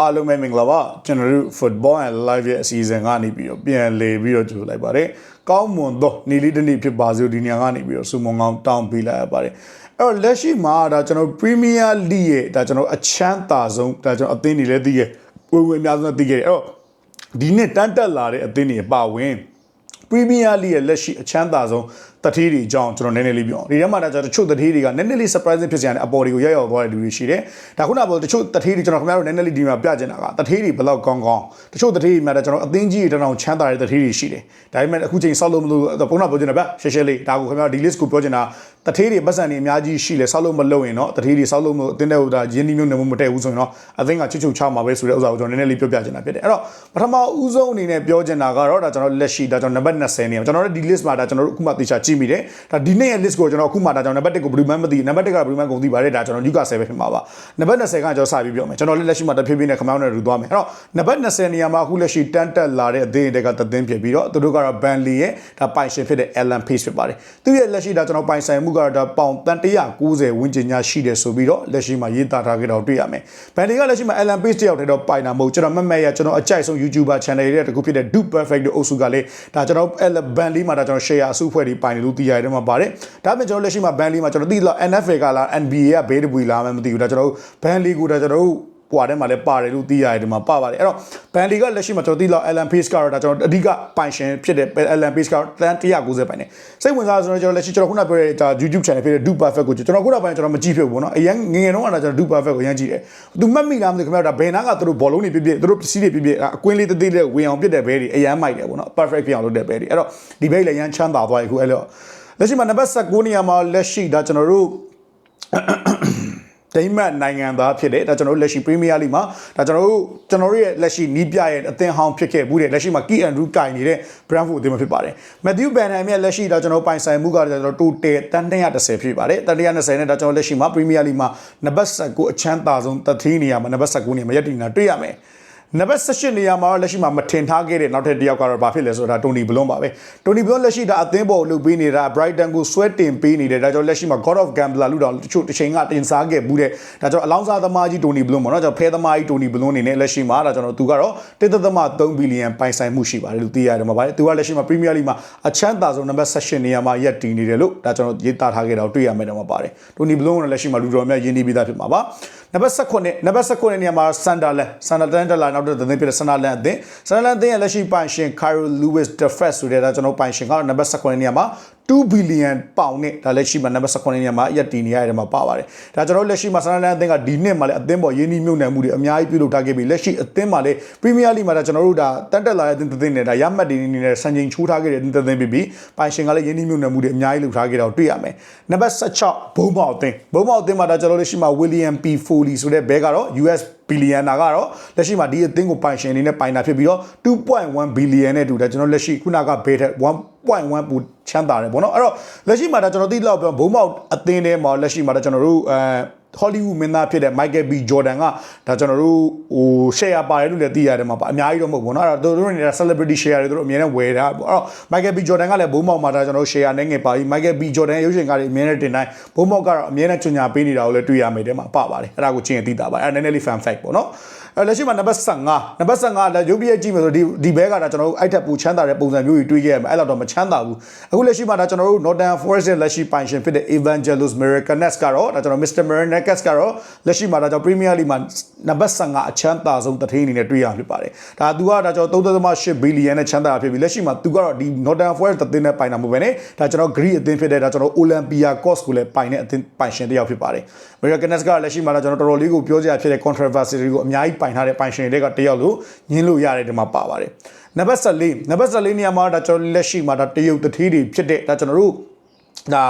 အားလုံးပဲမင်္ဂလာပါကျွန်တော်တို့ Football and Live ရဲ့အစီအစဉ်ကနေပြီးတော့ပြန်လည်ပြီးတော့ကြိုလိုက်ပါတယ်ကောင်းမွန်သောနေ့လေးတစ်နေ့ဖြစ်ပါစို့ဒီညကနေပြီးတော့စူမုံကောင်းတောင်းပေးလိုက်ရပါတယ်အဲ့တော့လက်ရှိမှာဒါကျွန်တော် Premier League ရဲ့ဒါကျွန်တော်အချမ်းသာဆုံးဒါကျွန်တော်အသင်းတွေလည်းသိခဲ့ဝေဝေအများဆုံးသိခဲ့တယ်အဲ့တော့ဒီနှစ်တန်းတက်လာတဲ့အသင်းတွေပါဝင်ပရီးမီးယားလိရဲ့လက်ရှိအချမ်းသာဆုံး တတိတွေအကြောင်းကျွန်တော်နည်းနည်းလေးပြောအောင်ဒီထဲမှာဒါကျွန်တော်တချို့တတိတွေကနည်းနည်းလေး surprising ဖြစ်စရာနဲ့အပေါ်တွေကိုရောက်ရောက်သွားတဲ့လူတွေရှိတယ်ဒါခုနကပြောတချို့တတိတွေကျွန်တော်ခင်ဗျားတို့နည်းနည်းလေးဒီမှာပြချင်တာကတတိတွေဘယ်လောက်ကောင်းကောင်းတချို့တတိတွေမှာဒါကျွန်တော်အသင်းကြီးတွေတောင်ချမ်းသာတဲ့တတိတွေရှိတယ်ဒါပေမဲ့အခုချိန်ဆောက်လို့မလို့ပုံနာပြောချင်တာဗျရှယ်ရှယ်လေးဒါကိုခင်ဗျားတို့ဒီ list ကိုပြောချင်တာတတိတွေပတ်စံတွေအများကြီးရှိလဲဆောက်လို့မလုပ်ရင်တော့တတိတွေဆောက်လို့မအသင်းတဲ့ဟိုဒါရင်းနှီးမြှုပ်နှံမှုမတည့်ဘူးဆိုရင်တော့အသင်းကချွတ်ချွတ်ချမှာပဲဆိုတဲ့ဥစ္စာကိုကျွန်တော်နည်းနည်းလေးပြောပြချင်တာဖြစ်တယ်အဲ့တော့ပထမဦးဆုံးအနေနဲ့ပြောချင်တာကတော့ဒါကျွန်တော်လက်ရှိဒါကျွန်တော်နံပါတ်20နေကျွန်တော်တို့ဒီ list မှာဒါကျွန်တော်တို့အခုမှသေချာကြည့်မိတယ်ဒါဒီနေ့ရဲ့ list ကိုကျွန်တော်အခုမှဒါကျွန်တော်နံပါတ်1ကိုဘယ်သူမှမသိနံပါတ်1ကဘယ်သူမှကုန်သိပါတယ်ဒါကျွန်တော် Newcastle ပဲဖြစ်မှာပါနံပါတ်20ကကျွန်တော်စပြီးပြောမယ်ကျွန်တော်လည်းလက်ရှိမှာတဖြည်းဖြည်းနဲ့ခမောင်းနဲ့ရူသွားမယ်အဲ့တော့နံပါတ်20နေရာမှာအခုလက်ရှိတန်းတက်လာတဲ့အသင်းတွေကတသင်းဖြစ်ပြီးတော့သူတို့ကတော့ Burnley ရဲ့ဒါပိုင်ရှင်ဖြစ်တဲ့ Alan Pace ဖြစ်ပါတယ်သူရဲ့လက်ရှိဒါကျွန်တော်ပိုင်ဆိုင်မှုကတော့ဒါပေါင်တန်190ဝန်းကျင်ညာရှိတယ်ဆိုပြီးတော့လက်ရှိမှာရေးသားထားကြတော့တွေ့ရမယ်။ Burnley ကလက်ရှိမှာ Alan Pace တယောက်တည်းတော့ပိုင်တာမဟုတ်ကျွန်တော်မမက်ရကျွန်တော်အကြိုက်ဆုံး YouTuber channel ရဲ့တကူဖြစ်တဲ့ Do Perfect တို့အုပ်စုကလည်းဒါကျွန်တော် Alan Burnley မှာဒါကျွန်တော် share အစုဖွဲ့တွေပိုင်တယ်လို့သိရတယ်မှာပါတယ်။ဒါပေမဲ့ကျွန်တော်လက်ရှိမှာ Burnley မှာကျွန်တော်သိလို့ NFL ကလား NBA ကဘေးတပူလားမသိဘူးဒါကျွန်တော် Burnley ကိုဒါကျွန်တော် ကွာထဲမှာလည်းပါတယ်လို့သိရတယ်ဒီမှာပါပါတယ်အဲ့တော့ Burnley ကလက်ရှိမှာကျွန်တော်သိလောက် Alan Pace ကတော့ဒါကျွန်တော်အဓိကပိုင်ရှင်ဖြစ်တဲ့ Alan Pace ကတော့တန်း190ပိုင်တယ်စိတ်ဝင်စားဆိုတော့ကျွန်တော်လက်ရှိကျွန်တော်ခုနပြောတဲ့ဒါ YouTube channel ဖြစ်တဲ့ Do Perfect ကိုကျွန်တော်ခုနပိုင်းကျွန်တော်မကြည့်ဖြစ်ဘူးပေါ့နော်အရင်ငငယ်တုန်းကဒါကျွန်တော် Do Perfect ကိုအရင်ကြည့်တယ်သူမှတ်မိလားမသိခင်ဗျာဒါဘယ်နာကသူတို့ဘောလုံးတွေပြပြသူတို့ပစ္စည်းတွေပြပြအကွင်းလေးတသေးလေးဝင်အောင်ပြတဲ့ဘဲတွေအရင်မိုက်တယ်ပေါ့နော် perfect ဖြစ်အောင်လုပ်တဲ့ဘဲတွေအဲ့တော့ဒီဘဲလည်းအရင်ချမ်းသာသွားပြီခုအဲ့တော့လက်ရှိမှာနံပါတ်16နေရာမှာလက်ရှိဒါကျွန်တော်တို့ ဒိမတ်နိုင်ငံသားဖြစ်တဲ့ဒါကျွန်တော်တို့လက်ရှိပရီးမီးယားလိမှာဒါကျွန်တော်တို့ကျွန်တော်တို့ရဲ့လက်ရှိနီးပြရဲ့အသင်းဟောင်းဖြစ်ခဲ့မှုတဲ့လက်ရှိမှာကီအန်ဒရူးကင်နေတဲ့ Brentford အသင်းမှာဖြစ်ပါတယ်မက်သျူးဘန်ဟမ်ရဲ့လက်ရှိဒါကျွန်တော်ပိုင်ဆိုင်မှုကကျွန်တော်တိုတယ်တန်130ဖြစ်ပါတယ်တန်120နဲ့ဒါကျွန်တော်လက်ရှိမှာပရီးမီးယားလိမှာနံပါတ်19အချမ်းသာဆုံးတသီးနေရာမှာနံပါတ်19နေရာမှာရပ်တည်နေတာတွေ့ရမယ် နံပါတ်18နေရာမှာတော့လက်ရှိမှာမထင်ထားခဲ့တဲ့နောက်ထပ်တစ်ယောက်ကတော့ဘာဖြစ်လဲဆိုတာတိုနီဘလွန်ပါပဲတိုနီဘလွန်လက်ရှိဒါအသင်းပေါ်လုပ်ပေးနေတာ Brighton ကိုဆွဲတင်ပေးနေတယ်ဒါကြောင့်လက်ရှိမှာ God of Gambler လူတော်တချို့တစ်ချိန်ကတင်စားခဲ့ဘူးတဲ့ဒါကြောင့်အလောင်းစားသမားကြီးတိုနီဘလွန်ပေါ့နော်ကျွန်တော်ဖဲသမားကြီးတိုနီဘလွန်အနေနဲ့လက်ရှိမှာဒါကျွန်တော်သူကတော့1.3ဘီလီယံပိုင်ဆိုင်မှုရှိပါတယ်လို့သိရတယ်မှာပါတယ်သူကလက်ရှိမှာ Premier League မှာအချမ်းသာဆုံးနံပါတ်18နေရာမှာရပ်တည်နေတယ်လို့ဒါကျွန်တော်ရေးသားထားခဲ့တာကိုတွေ့ရမယ်တော့မှာပါတယ်တိုနီဘလွန်ကလက်ရှိမှာလူတော်များရင်းနှီးပြီးသားဖြစ်မှာပါ နံပါတ်19နံပါတ်19နေရာမှာဆန်ဒါလန်ဆန်ဒါလန်တက်လာနောက်တဲ့သတင်းပြတဲ့ဆန်ဒါလန်အသင်းဆန်ဒါလန်အသင်းရဲ့လက်ရှိပိုင်ရှင်ကာရိုလူးဝစ်ဒဖက်ဆိုတဲ့ဒါကျွန်တော်ပိုင်ရှင်ကတော့နံပါတ်19နေရာမှာ 2ဘီလီယံပေါင်နဲ့ဒါလက်ရှိမှာနံပါတ်19နေရာမှာရပ်တည်နေရတဲ့မှာပါပါတယ်ဒါကျွန်တော်လက်ရှိမှာဆန်ဒါလန်အသင်းကဒီနှစ်မှာလည်းအသင်းပေါ်ရင်းနှီးမြှုပ်နှံမှုတွေအများကြီးပြုလုပ်ထားခဲ့ပြီးလက်ရှိအသင်းမှာလည်းပရီးမီးယားလိမှာဒါကျွန်တော်တို့ဒါတက်တက်လာတဲ့အသင်းတစ်သင်းနဲ့ဒါရမှတ်တွေနေနဲ့စံချိန်ချိုးထားခဲ့တဲ့အသင်းတစ်သင်းပြီးပြီးပိုင်ရှင်ကလည်းရင်းနှီးမြှုပ်နှံမှုတွေအများကြီးလုပ်ထားခဲ့တာကိုတွေ့ရမယ်နံပါတ်16ဘုံပေါအသင်းဘုံပေါအသင်းမှာဒါကျွန်တော်လက်ရှိမှာ William P Foley ဆိုတဲ့ဘဲကတော့ US ဘီလီယံနာကတော့လက်ရှိမှာဒီအသင်းကိုပိုင်ရှင်အနေနဲ့ပိုင်တာဖြစ်ပြီးတော့2.1ဘီလီယံနဲ့တူတယ်ကျွန်တော်လက်ရှိခုနကဘေးထက်1.1ပူချမ်းသာတယ်ပေါ့နော်အဲ့တော့လက်ရှိမှာဒါကျွန်တော်သိလောက်ပြောဘုံမောက်အသင်းထဲမှာလက်ရှိမှာဒါကျွန်တော်တို့အဲ ဟောလိဝုဒ်မင်းသားဖြစ်တဲ့ Michael B Jordan ကဒါကျွန်တော်တို့ဟို share ပါတယ်လို့လည်းသိရတယ်မှာပါအများကြီးတော့မဟုတ်ဘူးเนาะအဲ့တော့တို့တို့နေတာ celebrity share တွေတို့အမြဲတမ်းဝယ်တာပေါ့အဲ့တော့ Michael B Jordan ကလည်းဘုံမောက်မှာဒါကျွန်တော်တို့ share နဲ့ငယ်ပါပြီး Michael B Jordan ရုပ်ရှင်ကားတွေအမြဲတမ်းတင်တိုင်းဘုံမောက်ကတော့အမြဲတမ်းချွန်ညာပေးနေတာကိုလည်းတွေ့ရမယ်တဲ့မှာပါပါတယ်အဲ့ဒါကိုချင်းသိတာပါအဲ့ဒါနည်းနည်းလေး fan fact ပေါ့เนาะ အဲလက်ရှိမှာနံပါတ်15နံပါတ်15လက်ရုပ်ပြည့်ကြည့်မယ်ဆိုဒီဒီဘဲကဒါကျွန်တော်တို့အိုက်ထက်ပူချမ်းသာတဲ့ပုံစံမျိုးကြီးတွေးခဲ့ရမယ်အဲ့လောက်တော့မချမ်းသာဘူးအခုလက်ရှိမှာဒါကျွန်တော်တို့ Northern Forest ရဲ့လက်ရှိပိုင်ရှင်ဖြစ်တဲ့ Evangelos Miracanes ကတော့ဒါကျွန်တော် Mr. Miracanes ကတော့လက်ရှိမှာဒါကျွန်တော် Premier League မှာနံပါတ်15အချမ်းသာဆုံးတထင်းအနေနဲ့တွေ့ရဖြစ်ပါတယ်ဒါသူကဒါကျွန်တော်3.8ဘီလီယံနဲ့ချမ်းသာဖြစ်ပြီးလက်ရှိမှာသူကတော့ဒီ Northern Forest တသင်းနဲ့ပိုင်တာမဟုတ်ဘဲねဒါကျွန်တော် Greek အသင်းဖြစ်တဲ့ဒါကျွန်တော် Olympia Cos ကိုလည်းပိုင်တဲ့အသင်းပိုင်ရှင်တစ်ယောက်ဖြစ်ပါတယ် Miracanes ကလက်ရှိမှာဒါကျွန်တော်တော်တော်လေးကိုပြောစရာဖြစ်တဲ့ controversy တွေကိုအများကြီးပိုင်ထားတဲ့ပိုင်ရှင်တွေကတယောက်လို့ညင်းလို့ရတဲ့ဒီမှာပါပါတယ်နံပါတ်14နံပါတ်14နေရာမှာဒါကျွန်တော်လက်ရှိမှာဒါတရုတ်တတိတွေဖြစ်တဲ့ဒါကျွန်တော်တို့ဒါ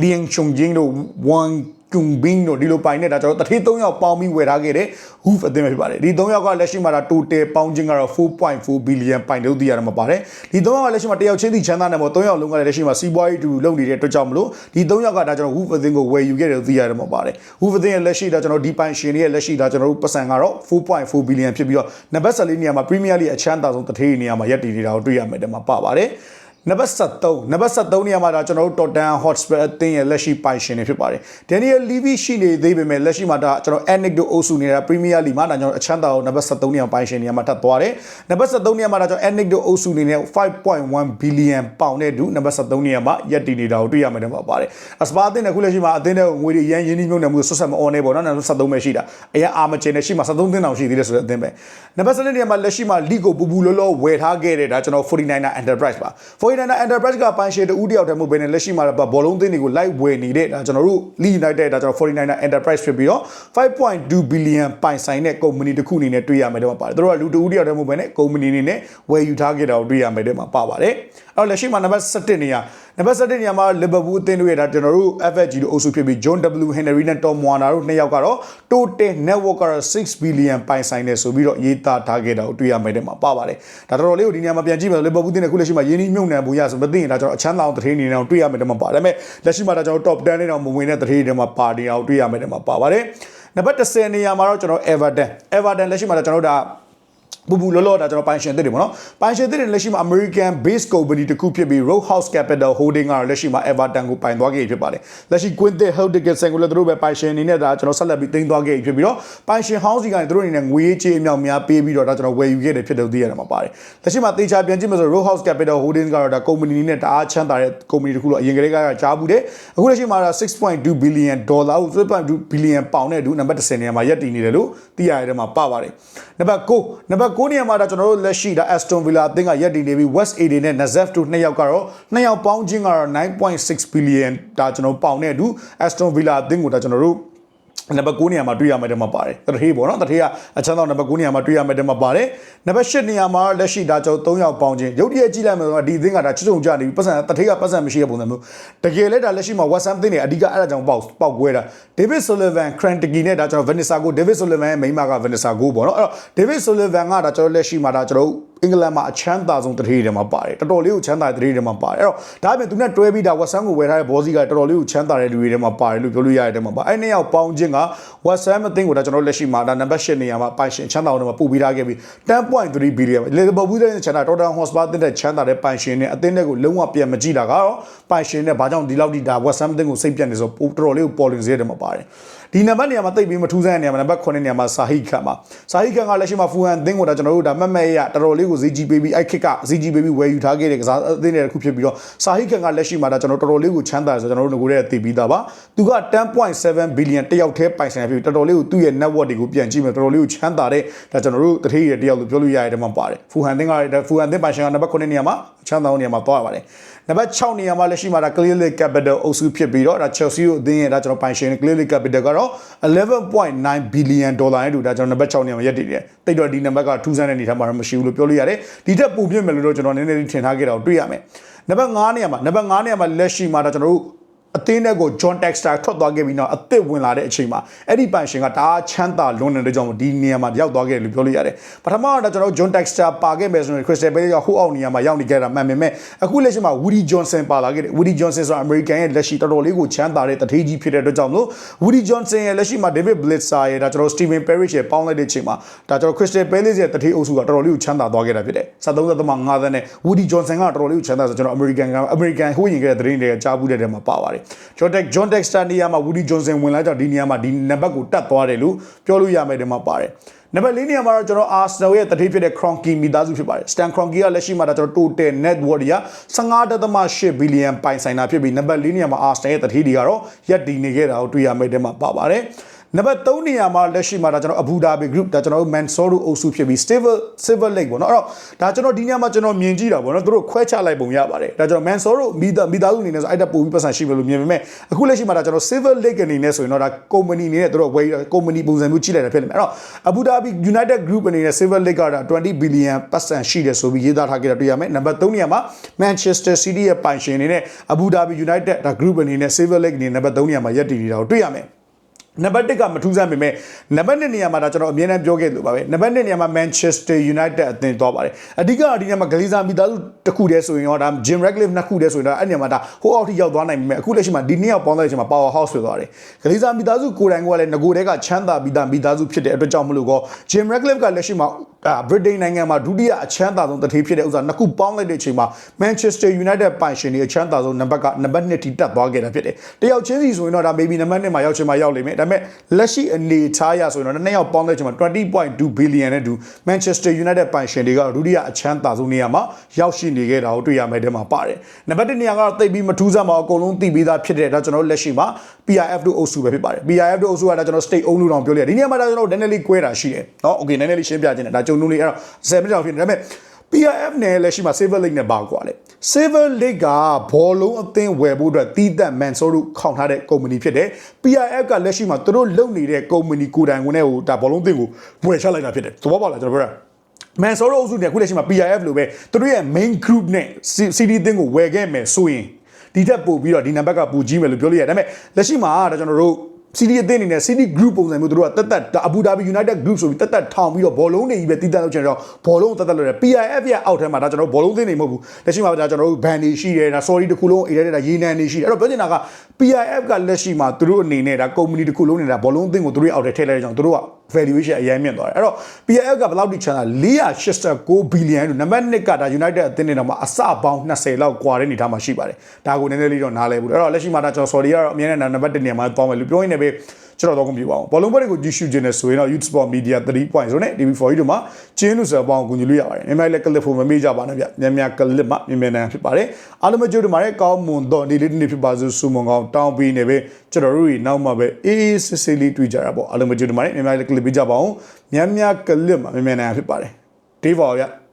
လီယန်ချုံဂျင်းတို့ဝမ် ကွန်ဘင်းတို့ဒီလိုပိုင်နေတာကျွန်တော်တတိ3ယောက်ပေါင်းပြီးဝယ်ထားခဲ့တဲ့ hoof အသင်းပဲဖြစ်ပါတယ်ဒီ3ယောက်ကလက်ရှိမှာဒါ total ပေါင်းခြင်းကတော့4.4 billion ပိုင်လို့သိရမှာပါတယ်ဒီ3ယောက်ကလက်ရှိမှာတယောက်ချင်းစီချမ်းသာနေမို့3ယောက်လုံးကလည်းလက်ရှိမှာစီးပွားရေးတူလုပ်နေတဲ့အတွက်ကြောင့်မလို့ဒီ3ယောက်ကဒါကျွန်တော် hoof အသင်းကိုဝယ်ယူခဲ့တယ်လို့သိရမှာပါတယ် hoof အသင်းရဲ့လက်ရှိဒါကျွန်တော်ဒီပိုင်ရှင်တွေရဲ့လက်ရှိဒါကျွန်တော်တို့ပတ်စံကတော့4.4 billion ဖြစ်ပြီးတော့နံပါတ်14နေရာမှာ Premier League အချမ်းသာဆုံးတထေးနေရာမှာရပ်တည်နေတာကိုတွေ့ရမယ်တဲ့မှာပါပါတယ် နနံပါတ်73နံပါတ်73နေရာမှာဒါကျွန်တော်တို့ Tottenham Hotspur အသင်းရဲ့လက်ရှိပိုင်ရှင်တွေဖြစ်ပါတယ်။ Daniel Levy ရှိနေသေးပေမဲ့လက်ရှိမှာဒါကျွန်တော် Anecdote အုပ်စုနေတာ Premier League မှာဒါကျွန်တော်အချမ်းသာကိုနံပါတ်73နေရာပိုင်ရှင်နေရာမှာထပ်သွားတယ်။နံပါတ်73နေရာမှာဒါကျွန်တော် Anecdote အုပ်စုနေနဲ့5.1 billion ပေါင်နဲ့တူနံပါတ်73နေရာမှာရက်တည်နေတာကိုတွေ့ရမှာတယ်မှာပါတယ်။အစပါအသင်းနဲ့ခုလက်ရှိမှာအသင်းတဲ့ငွေတွေရန်ရင်းနှီးမြှုပ်နှံမှုဆွတ်ဆက်မအော်နေပေါ့နော်နံပါတ်73ပဲရှိတာ။အရင်အာမချင်နဲ့ရှိမှာ73သင်းတောင်ရှိသေးတယ်ဆိုတဲ့အသင်းပဲ။နံပါတ်7နေရာမှာလက်ရှိမှာ league ကိုပူပူလောလောဝယ်ထားခဲ့တဲ့ဒါကျွန်တော် 49er Enterprise ပါ 49er Enterprise ကပိုင်ရှင်တူဦးတယောက်တည်းမဟုတ်ဘဲနဲ့လက်ရှိမှာဘောလုံးသင်းတွေကို live ဝယ်နေတဲ့ဒါကျွန်တော်တို့ League United ဒါကျွန်တော် 49er Enterprise ဖြစ်ပြီးတော့5.2 billion ပိုင်ဆိုင်တဲ့ company တစ်ခုအနေနဲ့တွေ့ရမယ်တဲ့မှာပါတယ်သူတို့ကလူတူဦးတယောက်တည်းမဟုတ်ဘဲနဲ့ company အနေနဲ့ဝယ်ယူထားခဲ့တာကိုတွေ့ရမယ်တဲ့မှာပါပါတယ် အဲ့တော့လက်ရှိမှာနံပါတ်7နေရာနံပါတ်7နေရာမှာ Liverpool အသင်းတို့ရဲ့ဒါကျွန်တော်တို့ FFG တို့အုပ်စုဖြစ်ပြီး John W Henry နဲ့ Tom Warner တို့နှစ်ယောက်ကတော့ Total Network ကတော့6 billion ပိုင်ဆိုင်နေဆိုပြီးတော့ရေးသားထားခဲ့တာကိုတွေ့ရမယ်တဲ့မှာပါပါတယ်ဒါတော်တော်လေးကိုဒီနေရာမှာပြန်ကြည့်မယ် Liverpool အသင်းနဲ့ခုလက်ရှိမှာယင်းနှီးမြှုပ်နှံမှုရဆိုမသိရင်ဒါကျွန်တော်အချမ်းသာအောင်သတင်းနေအောင်တွေ့ရမယ်တဲ့မှာပါဒါပေမဲ့လက်ရှိမှာဒါကျွန်တော် top 10နဲ့တော့မဝင်တဲ့သတင်းတွေမှာပါနေအောင်တွေ့ရမယ်တဲ့မှာပါပါတယ်နံပါတ်10နေရာမှာတော့ကျွန်တော် Everton Everton လက်ရှိမှာဒါကျွန်တော်တို့ဒါ ပူပူလောလောဒါကျွန်တော်ပိုင်ရှင်သစ်တွေပေါ့နော်ပိုင်ရှင်သစ်တွေလက်ရှိမှာ American based company တခုဖြစ်ပြီး Roadhouse Capital Holding ကတော့လက်ရှိမှာ Everton ကိုပိုင်သွားခဲ့ပြီဖြစ်ပါတယ်လက်ရှိ Quintet Hildegardson ကိုလည်းသူတို့ပဲပိုင်ရှင်အနေနဲ့ဒါကျွန်တော်ဆက်လက်ပြီးတင်သွားခဲ့ပြီဖြစ်ပြီးတော့ပိုင်ရှင်ဟောင်းစီကနေသူတို့အနေနဲ့ငွေကြေးအမြောက်များပေးပြီးတော့ဒါကျွန်တော်ဝယ်ယူခဲ့တယ်ဖြစ်တယ်သိရတယ်မှာပါတယ်လက်ရှိမှာတေချာပြန်ကြည့်မယ်ဆို Roadhouse Capital Holding ကတော့ဒါ company အနေနဲ့တအားချမ်းသာတဲ့ company တခုလို့အရင်ကတည်းကကြားဘူးတယ်အခုလက်ရှိမှာ6.2 billion dollar ကို3.2 billion ပေါင်နဲ့အတူနံပါတ်10နေရာမှာရပ်တည်နေတယ်လို့သိရတဲ့မှာပါပါတယ်နံပါတ်9နံပါတ်9နေရာမှာဒါကျွန်တော်တို့လက်ရှိဒါ Aston Villa အသင်းကရပ်တည်နေပြီး West 80နဲ့ Nazef တို့နှစ်ယောက်ကတော့နှစ်ယောက်ပေါင်းချင်းကတော့9.6 billion ဒါကျွန်တော်ပေါင်နဲ့အတူ Aston Villa အသင်းကိုဒါကျွန်တော်တို့ နံပါတ်9နေရာမှာတွေ့ရမယ်တဲ့မှာပါတယ်တထေးပေါ့နော်တထေးကအချမ်းသောနံပါတ်9နေရာမှာတွေ့ရမယ်တဲ့မှာပါတယ်နံပါတ်10နေရာမှာလက်ရှိဒါကျွန်တော်3ယောက်ပေါင်းချင်းရုပ်တရက်ကြည့်လိုက်မယ်ဆိုတော့ဒီအသင်းကဒါချွတ်ချုံကြနေပြီပတ်စံတထေးကပတ်စံမရှိတဲ့ပုံစံမျိုးတကယ်လဲဒါလက်ရှိမှာ West Ham အသင်းတွေအဓိကအဲ့ဒါကြောင့်ပေါက်ပေါက်ကွဲတာ David Sullivan Cranticky နဲ့ဒါကျွန်တော် Vanessa Go David Sullivan ရဲ့မိန်းမက Vanessa Go ပေါ့နော်အဲ့တော့ David Sullivan ကဒါကျွန်တော်လက်ရှိမှာဒါကျွန်တော်အ င်္ဂလန်မှာအချမ်းသာဆုံးတတိတွေမှာပါတယ်တော်တော်လေးကိုချမ်းသာတဲ့တတိတွေမှာပါတယ်အဲ့တော့ဒါအပြင်သူနဲ့တွဲပြီးဒါဝက်ဆမ်ကိုဝယ်ထားတဲ့ဘောစီကတော်တော်လေးကိုချမ်းသာတဲ့လူတွေထဲမှာပါတယ်လို့ပြောလို့ရတဲ့ထဲမှာပါအဲ့နှစ်ယောက်ပေါင်းခြင်းကဝက်ဆမ်အသင်းကိုဒါကျွန်တော်လက်ရှိမှာဒါနံပါတ်8နေရာမှာပိုင်ရှင်ချမ်းသာအောင်မှာပို့ပေးထားခဲ့ပြီး10.3 billion လီဗာပူးတဲ့ချမ်းသာတော်တန်ဟော့စပါအသင်းတဲ့ချမ်းသာတဲ့ပိုင်ရှင်နဲ့အသင်းတွေကိုလုံးဝပြန်မကြည့်တာကတော့ပိုင်ရှင်နဲ့ဘာကြောင့်ဒီလောက်ဒီဒါဝက်ဆမ်အသင်းကိုစိတ်ပြတ်နေဆိုတော်တော်လေးကိုပေါ်လင်စေတဲ့မှာပါတယ် ဒီနံပါတ်နေရာမှာတိတ်ပြီးမထူးဆန်းတဲ့နေရာမှာနံပါတ်9နေရာမှာစာဟိခန်ပါစာဟိခန်ကလက်ရှိမှာဖူဟန်အသင်းကိုဒါကျွန်တော်တို့ဒါမက်မက်ရတော်တော်လေးကိုဈေးကြီးပေးပြီးအဲ့ခစ်ကဈေးကြီးပေးပြီးဝယ်ယူထားခဲ့တဲ့ကစားအသင်းတွေတစ်ခုဖြစ်ပြီးတော့စာဟိခန်ကလက်ရှိမှာဒါကျွန်တော်တော်တော်လေးကိုချမ်းသာဆိုကျွန်တော်တို့ငကိုရဲသိပြီးသားပါသူက10.7 billion တယောက်တည်းပိုင်ဆိုင်ဖြစ်ပြီးတော်တော်လေးကိုသူ့ရဲ့ network တွေကိုပြန်ကြည့်မယ်တော်တော်လေးကိုချမ်းသာတဲ့ဒါကျွန်တော်တို့တထေးရတယောက်လို့ပြောလို့ရတဲ့မှာပါတယ်ဖူဟန်အသင်းကဖူဟန်အသင်းပိုင်ရှင်ကနံပါတ်9နေရာမှာချမ်းသာတဲ့နေရာမှာသွားရပါတယ် နံပါတ်6နေရာမှာလက်ရှိမှာဒါ Clearly Capital အုပ်စုဖြစ်ပြီးတော့ဒါ Chelsea ကိုအသင်းရဲ့ဒါကျွန်တော်ပိုင်ရှင် Clearly Capital ကတော့11.9 billion dollar နဲ့တူဒါကျွန်တော်နံပါတ်6နေရာမှာရပ်တည်တယ်တိတ်တော့ဒီနံပါတ်ကထူးဆန်းတဲ့အနေထားမှာတော့မရှိဘူးလို့ပြောလို့ရတယ်ဒီထက်ပိုပြည့်မယ်လို့တော့ကျွန်တော်နည်းနည်းလေးထင်ထားခဲ့တာကိုတွေ့ရမယ်နံပါတ်5နေရာမှာနံပါတ်5နေရာမှာလက်ရှိမှာဒါကျွန်တော်တို့ အသင်းတဲ့ကို John Textor ထွက်သွားခဲ့ပြီးတော့အသစ်ဝင်လာတဲ့အချိန်မှာအဲ့ဒီပိုင်ရှင်ကဒါချမ်းသာလွန်နေတဲ့ကြောင့်ဒီနေရာမှာရောက်သွားခဲ့တယ်လို့ပြောလို့ရတယ်ပထမကတော့ကျွန်တော် John Textor ပါခဲ့မယ်ဆိုရင် Crystal Palace ကဟိုအောက်နေရာမှာရောက်နေကြတာမှန်ပေမဲ့အခုလက်ရှိမှာ Woody Johnson ပါလာခဲ့တယ် Woody Johnson ဆိုတာ American ရဲ့လက်ရှိတော်တော်လေးကိုချမ်းသာတဲ့တထေးကြီးဖြစ်တဲ့အတွက်ကြောင့်လို့ Woody Johnson ရဲ့လက်ရှိမှာ David Blitzer ရဲ့ဒါကျွန်တော် Steven Parrish ရဲ့ပေါင်းလိုက်တဲ့အချိန်မှာဒါကျွန်တော် Crystal Palace ရဲ့တထေးအုပ်စုကတော်တော်လေးကိုချမ်းသာသွားခဲ့တာဖြစ်တယ်73.5သန်းနဲ့ Woody Johnson ကတော်တော်လေးကိုချမ်းသာဆိုကျွန်တော် American က American ဟိုရင်ခဲ့တဲ့သတင်းတွေကကြားဘူးတဲ့ထဲမှာပါပါတယ် John Tex John Dexter နေရာမှာ Woody Johnson ဝင်လာကြဒီနေရာမှာဒီနံပါတ်ကိုတတ်သွားတယ်လို့ပြောလို့ရမယ်ဒီမှာပါတယ်နံပါတ်၄နေရာမှာတော့ကျွန်တော် Arsenal ရဲ့တတိဖြစ်တဲ့ Kroenke မိသားစုဖြစ်ပါတယ် Stan Kroenke ကလက်ရှိမှာဒါကျွန်တော် total net worth ရ15.8 billion ပိုင်ဆိုင်တာဖြစ်ပြီးနံပါတ်၄နေရာမှာ Arsenal ရဲ့တတိတွေကတော့ရပ်တည်နေခဲ့တာကိုတွေ့ရမယ်ဒီမှာပါပါတယ် နံပါတ်3နေရာမှာလက်ရှိမှာဒါကျွန်တော်အဘူဒါဘီ group ဒါကျွန်တော်တို့ Mansour အုပ်စုဖြစ်ပြီး Silver Silver Lake ပေါ့နော်အဲ့တော့ဒါကျွန်တော်ဒီနေရာမှာကျွန်တော်မြင်ကြည့်တာပေါ့နော်သူတို့ခွဲခြားလိုက်ပုံရပါတယ်ဒါကျွန်တော် Mansour တို့မိသားမိသားစုအနေနဲ့ဆိုအဲ့ဒါပို့ပြီးပတ်စံရှိမယ်လို့မြင်ပေမဲ့အခုလက်ရှိမှာဒါကျွန်တော် Silver Lake အနေနဲ့ဆိုရင်တော့ဒါ company အနေနဲ့သူတို့ဝယ် company ပုံစံမျိုးကြည့်လိုက်တာဖြစ်နေတယ်အဲ့တော့အဘူဒါဘီ United Group အနေနဲ့ Silver Lake ကဒါ20 billion ပတ်စံရှိတယ်ဆိုပြီးရေးသားထားခဲ့တာတွေ့ရမယ်နံပါတ်3နေရာမှာ Manchester City ရဲ့ပိုင်ရှင်အနေနဲ့အဘူဒါဘီ United ဒါ group အနေနဲ့ Silver Lake အနေနဲ့နံပါတ်3နေရာမှာရပ်တည်နေတာကိုတွေ့ရမယ် နံပါတ်1ကမထူးဆန်းပေမဲ့နံပါတ်2နေရာမှာဒါကျွန်တော်အမြဲတမ်းပြောခဲ့လို့ပါပဲနံပါတ်2နေရာမှာ Manchester United အသင်းသွားပါတယ်အဓိကဒီနေရာမှာ Glazer မိသားစုတစ်ခုတည်းဆိုရင်ရောဒါ Jim Ratcliffe နှစ်ခုတည်းဆိုရင်တော့အဲ့နေရာမှာဒါဟိုအောက်ထိရောက်သွားနိုင်ပေမဲ့အခုလက်ရှိမှာဒီနှစ်ယောက်ပေါင်းတဲ့အချိန်မှာ Power House ဖြစ်သွားတယ် Glazer မိသားစုကိုယ်တိုင်ကလည်းငကိုတဲကချမ်းသာပြီးသားမိသားစုဖြစ်တဲ့အတွက်ကြောင့်မလို့ကော Jim Ratcliffe ကလက်ရှိမှာဗြိတိန်နိုင်ငံမှာဒုတိယအချမ်းသာဆုံးတထေးဖြစ်တဲ့ဥစ္စာနှစ်ခုပေါင်းလိုက်တဲ့အချိန်မှာ Manchester United ပိုင်ရှင်တွေအချမ်းသာဆုံးနံပါတ်ကနံပါတ်1ထိတက်သွားခဲ့တာဖြစ်တယ်။တယောက်ချင်းစီဆိုရင်တော့ဒါ maybe နံပါတ်1မှာရောက်ချင်မှရောက်လိမ့်မယ်။ဒါပေမဲ့လက်ရှိအနေထားအရဆိုရင်တော့နှစ်ယောက်ပေါင်းတဲ့အချိန်မှာ20.2 billion နဲ့တူ Manchester United ပိုင်ရှင်တွေကဒုတိယအချမ်းသာဆုံးနေရာမှာရောက်ရှိနေခဲ့တာကိုတွေ့ရမယ်တဲ့မှာပါတယ်။နံပါတ်1နေရာကတော့သိပြီးမထူးဆန်းပါဘူးအကုန်လုံးသိပြီးသားဖြစ်တဲ့ဒါကျွန်တော်တို့လက်ရှိမှာ PIF တို့အုပ်စုပဲဖြစ်ပါတယ်။ PIF တို့အုပ်စုကဒါကျွန်တော် state owned လို့တောင်ပြောလိုက်တယ်။ဒီနေရာမှာဒါကျွန်တော်တို့ Daniel Lee ကွဲတာရှိတယ်။နော် okay Daniel Lee ရှင်းပြခြင်းနဲ့ဒါကျွန်လို့လေးအဲ့တော့7မိနစ်တောင်ဖြစ်နေဒါပေမဲ့ PIF နဲ့လက်ရှိမှာ Silver Lake နဲ့ပါကွာလေ Silver Lake ကဘောလုံးအသင်းဝယ်ဖို့အတွက်တီးသက် Mansour တို့ခေါင်ထားတဲ့ company ဖြစ်တယ် PIF ကလက်ရှိမှာသူတို့လုပ်နေတဲ့ company ကိုယ်တိုင်ဝင်တဲ့ဟိုဒါဘောလုံးအသင်းကိုဝယ်ချလိုက်တာဖြစ်တယ်သဘောပေါက်လားကျွန်တော်ပြောတာမန်ဆိုရိုအုပ်စုနဲ့အခုလက်ရှိမှာ PIF လို့ပဲသူတို့ရဲ့ main group နဲ့ CD အသင်းကိုဝယ်ခဲ့မယ်ဆိုရင်ဒီတက်ပို့ပြီးတော့ဒီနံပါတ်ကပူကြီးမယ်လို့ပြောလို့ရတယ်ဒါပေမဲ့လက်ရှိမှာဒါကျွန်တော်တို့ CD အသင်းအနေနဲ့ CD group ပုံစံမျိုးတို့ကတက်တက်အဘူဒါဘီ United group ဆိုပြီးတက်တက်ထောင်ပြီးတော့ဘောလုံးတွေကြီးပဲတီးတတ်လို့ချင်တော့ဘောလုံးတက်တက်လို့ရတယ် PIF ရဲ့အောက်ထဲမှာဒါကျွန်တော်ဘောလုံးသင်းနေမဟုတ်ဘူးလက်ရှိမှာဒါကျွန်တော်တို့ ban တွေရှိတယ်ဒါ sorry တစ်ခုလုံးအေးတဲ့ဒါရေနံတွေရှိတယ်အဲ့တော့ပြောချင်တာက PIF ကလက်ရှိမှာသူတို့အနေနဲ့ဒါ company တစ်ခုလုံးနေတာဘောလုံးသင်းကိုသူတို့အောက်ထဲထည့်လိုက်တဲ့ကြောင့်သူတို့က valuation အရင်မြင့်သွားတယ်အဲ့တော့ PIF ကဘယ်လောက်ထိချမ်းသာ489 billion လို့နံပါတ်1ကဒါ United အသင်းနေတော့မှာအစပေါင်း20လောက်ကွာတဲ့အနေထားမှာရှိပါတယ်ဒါကိုနည်းနည်းလေးတော့နားလဲဘူးအဲ့တော့လက်ရှိမှာဒါကျွန်တော် sorry ကတော့အမြဲတမ်းနံပါတ်1နေရာမှာသွားမယ်လို့ပြောရင်းနဲ့ပဲ ကျွန်တော်တော့ကွန်ပျူတာအောင်ဘောလုံးပွဲတွေကိုကြည့်ရှုခြင်းနဲ့ဆိုရင်တော့ Youth Sport Media 3.0နဲ့ TV4 တို့မှာကျင်းလို့ဆိုတော့ပေါင်းကူညီလို့ရပါတယ်။မြန်မာလည်းကလစ်ဖို့မမေ့ကြပါနဲ့ဗျ။မြန်မြန်ကလစ်မှမြန်မြန်တန်းဖြစ်ပါတယ်။အားလုံးပဲကြိုးတို့မှာလည်းကောင်းမွန်တော့ဒီလေးနေ့ဖြစ်ပါစို့ဆုမွန်ကောင်းတောင်းပေးနေပဲကျွန်တော်တို့နောက်မှပဲအေးအေးဆေးဆေးလေးတွေ့ကြတာပေါ့။အားလုံးပဲကြိုးတို့မှာလည်းမြန်မာလည်းကလစ်ပေးကြပါအောင်။မြန်မြန်ကလစ်မှမြန်မြန်တန်းဖြစ်ပါတယ်။ဒေးပါဗျ။